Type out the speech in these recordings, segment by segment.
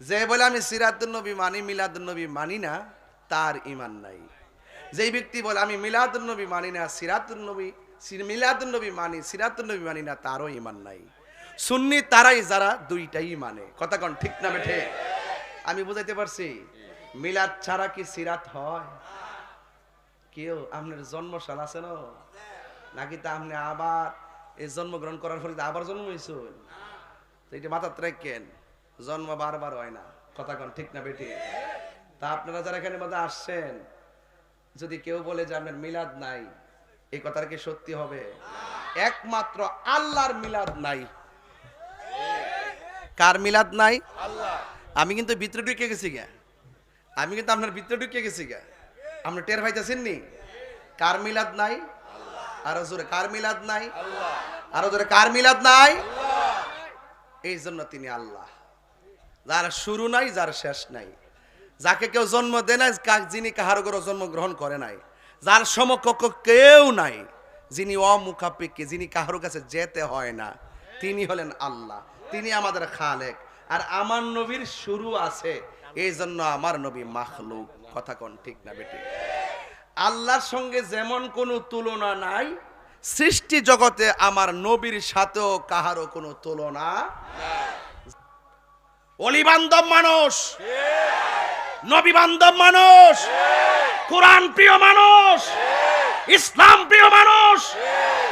যে বলে আমি সিরাতুন নবী মানি, মিলাদুন নবী মানি না, তার ইমান নাই। যেই ব্যক্তি বলে আমি মিলাদুন নবী মানি না, সিরাতুন নবী, সি- মিলাদুন নবী মানি, সিরাতুন নবী মানি না, তারও ইমান নাই। সুন্নি তারাই যারা দুইটাই মানে। কথা কন ঠিক না বেঠে আমি বুঝাইতে পারছি? মিলাদ ছাড়া কি সিরাত হয়? কেউ আপনার জন্মশাল আছে না? নাকি তা আপনি আবার এই জন্মগ্রহণ করার ফলে আবার জন্ম হয়েছেন এটা মাথার রাখেন। জন্ম বারবার হয় না। কথা কন, ঠিক না বেটি? তা আপনারা যারা এখানে মধ্যে আসছেন, যদি কেউ বলে যে আপনার মিলাদ নাই এই কথার কি সত্যি হবে? একমাত্র আল্লাহর মিলাদ নাই। কার মিলাদ নাই? আমি কিন্তু ভিতরে ঢুকে গেছি গা আমি কিন্তু আপনার ভিতরে ঢুকে গেছি গা আপনি টের পাইতেছেন নি? কার মিলাদ নাই? আরও জোরে, কার মিলাদ নাই? আরও জোরে, কার মিলাদ নাই? এই জন্য তিনি আল্লাহ। যার শুরু নাই, যার শেষ নাই। যাকে কেউ জন্ম দেয় নাই যিনি কাহারও করে জন্মগ্রহণ করে নাই। যার সমকক্ষ কেউ নাই, যিনি অমুখাপেক্ষী, যিনি কাহারো কাছে যেতে হয় না, তিনি হলেন আল্লাহ। তিনি আমাদের খালেক। আর আমার নবীর শুরু আছে, এই জন্য আমার নবী মাখলুক। কথা কোন ঠিক না বেটি? আল্লাহর সঙ্গে যেমন কোনো তুলনা নাই, সৃষ্টি জগতে আমার নবীর সাথেও কাহারও কোনো তুলনা অলি বান্ধব মানুষ। নবী বান্ধব মানুষ। কোরআন প্রিয় মানুষ। ইসলাম প্রিয় মানুষ।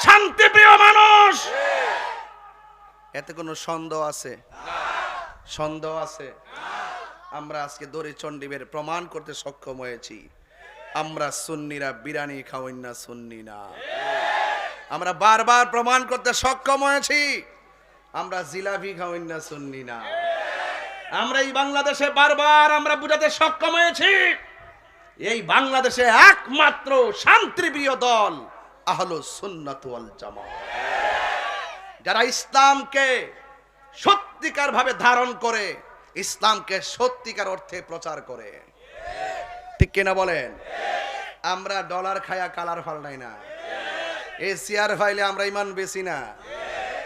শান্তি প্রিয় মানুষ। এতে কোনো সন্দেহ আছে? সন্দেহ আছে? আমরা আজকে দড়ি চণ্ডীবের প্রমাণ করতে সক্ষম হয়েছি। আমরা সুন্নিরা বিরানি খাওয়াই না সুন্নি না। আমরা বারবার প্রমাণ করতে সক্ষম হয়েছি। আমরা জিলাপি খাওয়াই না সুন্নি না। আমরা এই বাংলাদেশে বারবার আমরা বুঝাতে সক্ষম হয়েছি। এই বাংলাদেশে একমাত্র শান্তিপ্রিয় দল আহলো সুন্নাত ওয়াল জামাত। যারা ইসলামকে সত্যিকার ভাবে ধারণ করে, ইসলামকে সত্যিকার অর্থে প্রচার করে। ঠিক কিনা বলেন? আমরা ডলার খায়া কালার ফাল্টাই না। এই চেয়ার ফাইলে আমরা ইমান বেশি না।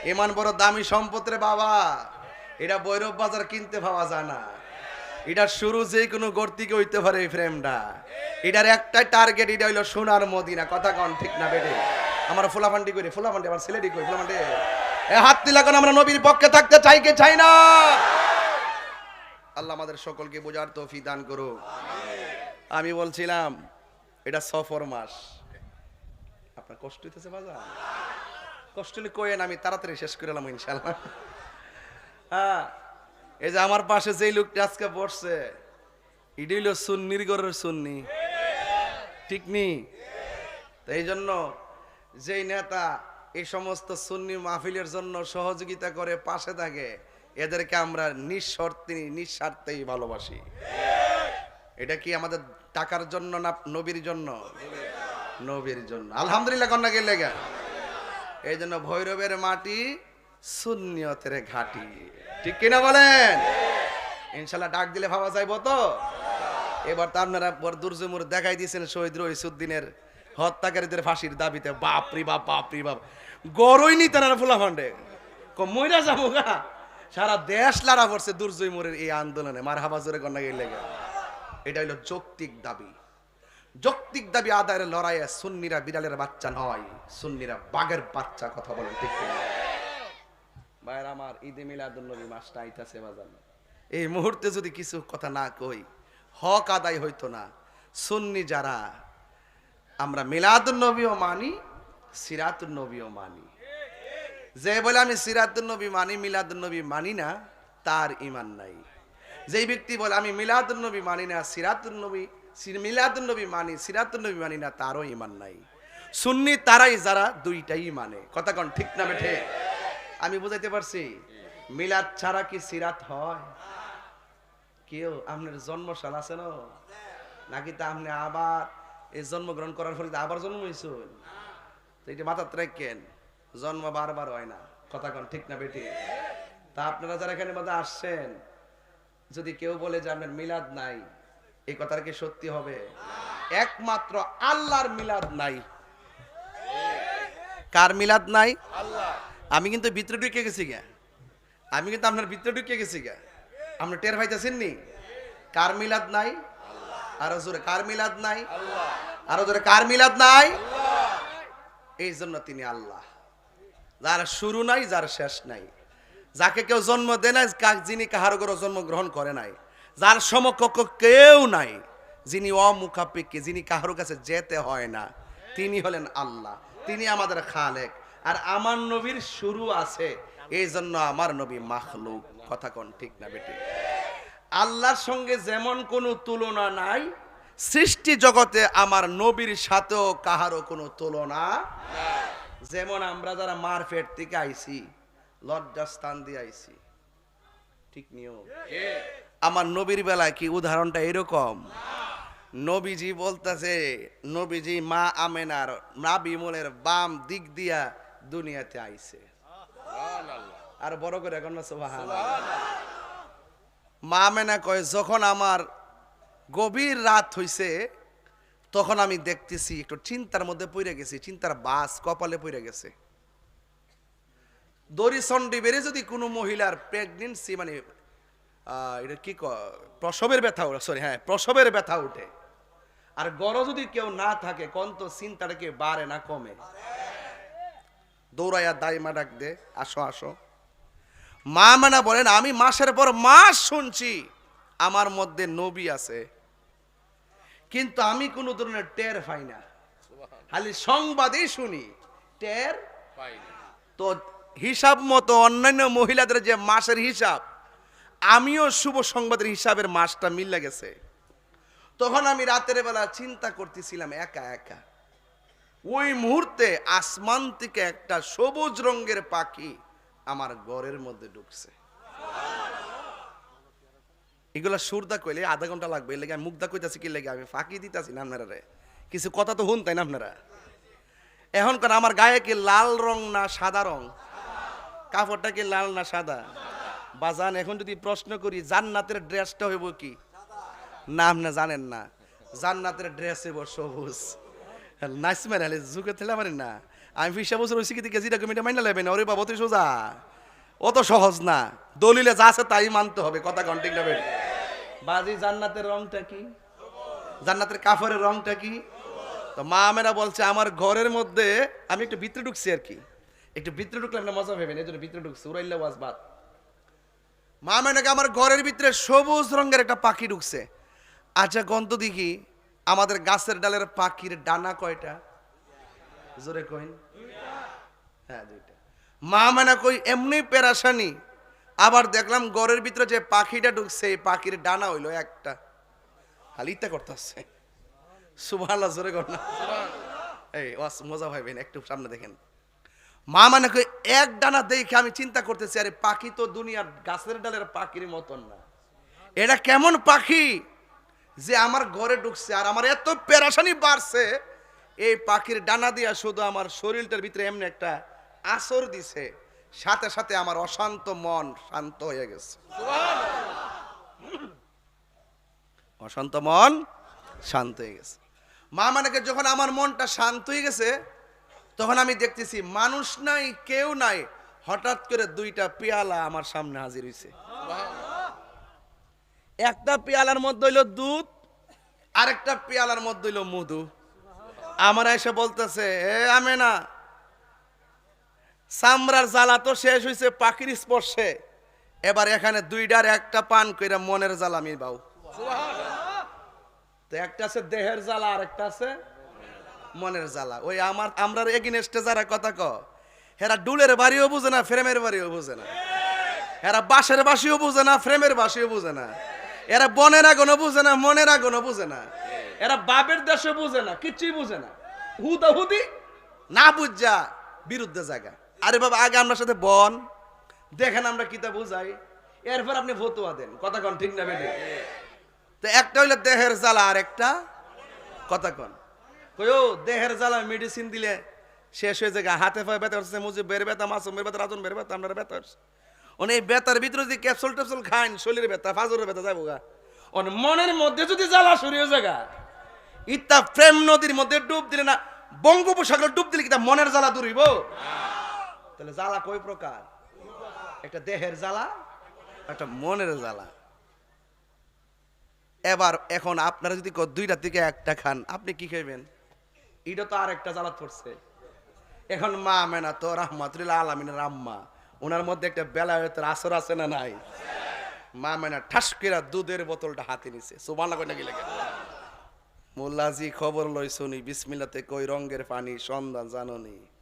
ইমান বড় দামি সম্পদ রে বাবা। এটা বৈরব বাজার কিনতে পাওয়া যায় না। এটার শুরু যে কোনো গর্তিকে হইতে পারে এই ফ্রেমটা এটার একটাই টার্গেট এটা হইল সোনার মদিনা। কথা কন, ঠিক না বেটে? আমার ফুলাফান্ডি করে ফুলাফান্ডি আমার ছেলেটি কই ফুলাফান্ডি এ হাত দিলা কোন, আমরা নবীর পক্ষে থাকতে চাই কি চাই না? আল্লাহ আমাদের সকলকে বোঝার তৌফিক দান করুক। আমি বলছিলাম, এটা সফর মাস। আপনার কষ্ট হইতেছে বাজার? কষ্ট হলে কোয়েন আমি তাড়াতাড়ি শেষ করে এলাম ইনশাল্লাহ হ্যাঁ এই যে আমার পাশে যেই লোকটা আজকে বসছে এটি হইল সুন্নির ঘরের সুন্নি। ঠিক নি? এই জন্য যেই নেতা এই সমস্ত সুন্নি মাহফিলের জন্য সহযোগিতা করে পাশে থাকে, এদেরকে আমরা নিঃশর্তে, নিঃস্বার্থেই ভালোবাসি। এটা কি আমাদের টাকার জন্য না নবীর জন্য? নবীর জন্য। আলহামদুলিল্লাহ, কন্যা গেলে গা। এই জন্য ভৈরবের মাটি শূন্যতের ঘাটি। ঠিক কিনা বলেন? ইনশাল্লাহ ডাক দিলে ভাবা যাইব তো? এবার তো আপনারা বড় দুর্জমুর দেখাই দিয়েছেন শহীদ রহিসুদ্দিনের হত্যাকারীদের ফাঁসির দাবিতে। বাপরি বাপ বাপরি বাপ। গরই নি তারা ফুলা ফান্ডে মইরা যাব গা। সারা দেশ লাড়া পড়ছে দুর্জয়মুরের এই আন্দোলনে। মার হাবা জোরে কন্যা গেলে গা এটা হলো যৌক্তিক দাবি। যৌক্তিক দাবি আদায়ের লড়াইয়ে সুন্নিরা বিড়ালের বাচ্চা নয়। সুন্নিরা বাঘের বাচ্চা, কথা বলেন ঠিক? ভাইয়ের আমার ঈদে মিলাদুল নবী মাসটা আইতাছে বাজান এই মুহূর্তে যদি কিছু কথা না কই, হক আদায় হইতো না। সুন্নি যারা, আমরা মিলাদুল নবীও মানি সিরাতুল নবীও মানি। যে বলে আমি সিরাতুল নবী মানি মিলাদুল নবী মানি না, তার ইমান নাই। যেই ব্যক্তি বলে আমি মিলাদুল নবী মানি না সিরাতুল নবী, সি- মিলাদুল নবী মানি সিরাতুল নবী মানি না, তারও ইমান নাই। সুন্নি তারাই যারা দুইটাই মানে। কথা কন ঠিক না বেঠে আমি বুঝাইতে পারছি। মিলাদ ছাড়া কি সিরাত হয়? কেউ আপনার জন্মশাল আছে না? নাকি তা আপনি আবার এই জন্মগ্রহণ করার ফলে আবার জন্ম হয়েছেন তো এটা মাথার রাখেন, জন্ম বারবার হয় না। কথা কন, ঠিক না বেটি? তা আপনারা যারা এখানে মধ্যে আসছেন, যদি কেউ বলে যে আপনার মিলাদ নাই এই কথাটা কি সত্যি হবে? একমাত্র আল্লাহর মিলাদ নাই। কার মিলাদ নাই? আমি কিন্তু ভিতরে ঢুকে গেছি গা। আমি কিন্তু আপনার ভিতরে ঢুকে গেছি গা। আপনি টের পাইতেছেন নি? কার মিলাদ নাই? আরও জোরে, কার মিলাদ নাই? আরও জোরে, কার মিলাদ নাই? এই জন্য তিনি আল্লাহ। যার শুরু নাই, যার শেষ নাই। যাকে কেউ জন্ম দেয় নাই যিনি কাহারও করে জন্মগ্রহণ করে নাই। যার সমকক্ষ কেউ নাই, যিনি অমুখাপেক্ষী, যিনি কাহারও কাছে যেতে হয় না, তিনি হলেন আল্লাহ। তিনি আমাদের খালেক। আর আমার নবীর শুরু আছে। এই জন্য আমার নবী মাখলুক। কথা কোন ঠিক না বেটি? আল্লাহর সঙ্গে যেমন কোনো তুলনা নাই, সৃষ্টি জগতে আমার নবীর সাথেও কাহারও কোনো তুলনা যেমন আমরা যারা মার পেট থেকে আইছি, লজ্জাস্থান দিয়ে আইছি। ঠিক নিও আমার নবীর বেলায় কি উদাহরণটা এরকম? নবীজি বলতেছে, নবীজি মা আমেনার মা বিমলের বাম দিক দিয়া দুনিয়াতে আইছে। আর বড় করে এখন মা আমেনা কয়, যখন আমার গভীর রাত হইছে, তখন আমি দেখতেছি, একটু চিন্তার মধ্যে পড়ে গেছি, চিন্তার বাস কপালে পড়ে গেছে। দড়ি সন্ডি বেড়ে যদি কোনো মহিলার প্রেগনেন্সি মানে এটা কি প্রসবের ব্যথা সরি হ্যাঁ প্রসবের ব্যথা উঠে। আর গড় যদি কেউ না থাকে কোন তো চিন্তাটা কি বাড়ে না কমে? দৌড়াইয়া দাইমা ডাক দে আসো আসো। মা মানা বলেন আমি মাসের পর মাস শুনছি আমার মধ্যে নবী আছে। কিন্তু আমি কোনো ধরনের টের পাই না। খালি সংবাদই শুনি টের তো হিসাব মতো অন্যান্য মহিলাদের যে মাসের হিসাব আমিও শুভ সংবাদের হিসাবের মাসটা মিলে গেছে। তখন আমি রাতের বেলা চিন্তা করতেছিলাম একা একা। ওই মুহূর্তে আসমান থেকে একটা সবুজ রঙের পাখি আমার ঘরের মধ্যে ঢুকছে। এগুলা সুরদা কইলে আধা ঘণ্টা লাগবে, এর লেগে আমি মুগ্ধা কইতাছি কি লেগে, আমি ফাঁকি দিতাছি না আপনারা রে কিছু কথা তো শুন তাই না আপনারা? এখন কারণ আমার গায়ে কি লাল রং না সাদা রং? কাপড়টা কি লাল না সাদা? বাজান, এখন যদি প্রশ্ন করি, জান্নাতের ড্রেসটা হইব কি? না, আপনি জানেন না। জান্নাতের ড্রেস হইব সবুজ। নাইস মেরে হলে ঝুঁকে থেলে পারেন না। আমি ফিসা বছর ওই শিখিতে গেছি ডকুমেন্টে মাইনা লেবেন ওরে বাবা তুই সোজা। অত সহজ না। দলিলে যা আছে তাই মানতে হবে, কথা কন্টিক নেবেন বাজি জান্নাতের রংটা কি? জান্নাতের কাফরের রংটা কি? তো মা মেরা বলছে, আমার ঘরের মধ্যে, আমি একটু ভিতরে ঢুকছি আর কি। একটু ভিতরে ঢুকলে আমরা মজা ভেবেন এই জন্য ভিতরে ঢুকছি, উড়াইলে ওয়াজ বাদ। মা মেনাকে আমার ঘরের ভিতরে সবুজ রঙের একটা পাখি ঢুকছে। আচ্ছা গন্ত দেখি। আমাদের গাছের ডালের পাখির ডানা কয়টা? জোরে কইন। হ্যাঁ দুইটা। মা মেনা কই, এমনি পেরাশানি। আবার দেখলাম ঘরের ভিতরে যে পাখিটা ঢুকছে, এই পাখির ডানা হইল একটা। ইত্যা করতেছে। সুবহানাল্লাহ, জোরে কর এই, ওয়াস, মজা ভাইবেন একটু সামনে দেখেন। মা মানে কই, এক ডানা দেখে আমি চিন্তা করতেছি, আরে পাখি তো দুনিয়ার গাছের ডালের পাখির মতন না। এটা কেমন পাখি? যে আমার ঘরে ঢুকছে আর আমার এত পেরাশানি বাড়ছে, এই পাখির ডানা দিয়া শুধু আমার শরীরটার ভিতরে এমনি একটা আসর দিছে। সাথে সাথে আমার অশান্ত মন শান্ত হয়ে গেছে। অশান্ত মন শান্ত হয়ে গেছে। মা মানেকে যখন আমার মনটা শান্ত হয়ে গেছে, তখন আমি দেখতেছি মানুষ নাই, কেউ নাই, হঠাৎ করে দুইটা পেয়ালা আমার সামনে হাজির হয়েছে একটা পেয়ালার মধ্যে হইল দুধ আরেকটা পেয়ালার মধ্যে হইল মধু। আমার এসে বলতেছে, এ আমে না সামরার জ্বালা তো শেষ হয়েছে পাখির স্পর্শে। এবার এখানে দুইটার একটা পান কইরা মনের জ্বালা আমি বাউ তো একটা আছে দেহের জ্বালা আর একটা আছে মনের জ্বালা। ওই আমার আমরা এগিনেস্টে যারা কথা ক, হেরা ডুলের বাড়িও বুঝে না, ফ্রেমের বাড়িও বুঝে না। হেরা বাঁশের বাসিও বুঝে না, ফ্রেমের বাসিও বুঝে না। এরা বনের আগুনও বুঝে না মনের আগুনও বুঝে না। এরা বাপের দেশে বুঝে না কিচ্ছুই বুঝে না। হুদা হুদি না বুঝা বিরুদ্ধে জায়গা। আরে বাবা আগে আমরা সাথে বন দেখেন আমরা কিতা বুঝাই। এরপর আপনি ফতুয়া দেন কথা কন ঠিক না বেটে তো একটা হইল দেহের জ্বালা আর একটা কথা কন। কয়ো দেহের জ্বালা মেডিসিন দিলে শেষ হয়ে যায় হাতে পায়ে ব্যথা হচ্ছে মুজি বের ব্যথা মাসুমের ব্যথা রাজন বের ব্যথা আপনার ব্যথা হচ্ছে অনে এই ব্যথার ভিতরে যদি ক্যাপসুল ট্যাপসুল খাইন শরীরের ব্যথা ফাজরের ব্যথা যাব গা। অন মনের মধ্যে যদি জ্বালা শুরু হয়ে যায় গা, ইত্তা প্রেম নদীর মধ্যে ডুব দিলে না বঙ্গোপসাগরে ডুব দিলে কি তা মনের জ্বালা দূর হইব? তাহলে জ্বালা কয় প্রকার? একটা দেহের জ্বালা একটা মনের জ্বালা। এবার এখন আপনারা যদি দুইটা থেকে একটা খান আপনি কি খাইবেন? এটা তো আর একটা জ্বালা পড়ছে এখন মা মেনা তো রহমাতুল্লাহ আলমিনের আম্মা। ওনার মধ্যে একটা বেলায়তের আসর আছে না নাই? মা মেনা ঠাস করে দুধের বোতলটা হাতে নিছে। সুবানা কই নাকি লেগে? মোল্লাজি খবর লই শুনি বিসমিল্লাতে কই রঙ্গের পানি, সন্ধান জাননি?